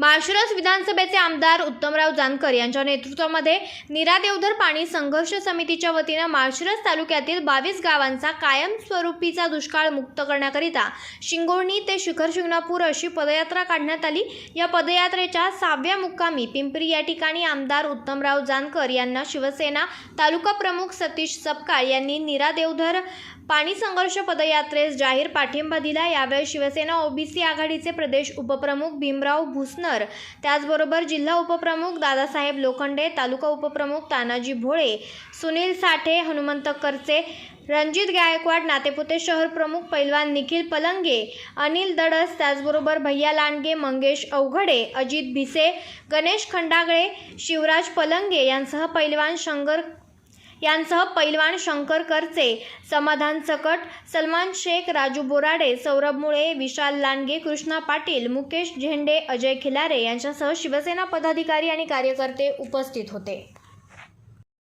माळशिरस विधानसभेचे आमदार उत्तमराव जानकर यांच्या नेतृत्वामध्ये निरा देवधर पाणी संघर्ष समितीच्या वतीनं माळशिरस तालुक्यातील बावीस गावांचा कायमस्वरूपीचा दुष्काळ मुक्त करण्याकरिता शिंगोणी ते शिखर शिंगणापूर अशी पदयात्रा काढण्यात आली. या पदयात्रेच्या सहाव्या मुक्कामी पिंपरी या ठिकाणी आमदार उत्तमराव जानकर यांना शिवसेना तालुका प्रमुख सतीश सपकाळ यांनी निरा देवधर पाणी संघर्ष पदयात्रेस जाहीर पाठिंबा दिला. यावेळी शिवसेना ओबीसी आघाडीचे प्रदेश उपप्रमुख भीमराव भुसनर त्याचबरोबर जिल्हा उपप्रमुख दादासाहेब लोखंडे तालुका उपप्रमुख तानाजी भोळे सुनील साठे हनुमंत करचे रणजित गायकवाड नातेपुते शहर प्रमुख पैलवान निखिल पलंगे अनिल दडस त्याचबरोबर भैया लांडगे मंगेश अवघडे अजित भिसे गणेश खंडागळे शिवराज पलंगे यांसह पैलवान शंकर यांसह पैलवान शंकर करचे समाधान सकट सलमान शेख राजू बोराडे सौरभ मुळे विशाल लांडगे कृष्णा पाटील मुकेश झेंडे अजय खिलारे यांच्यासह शिवसेना पदाधिकारी आणि कार्यकर्ते उपस्थित होते.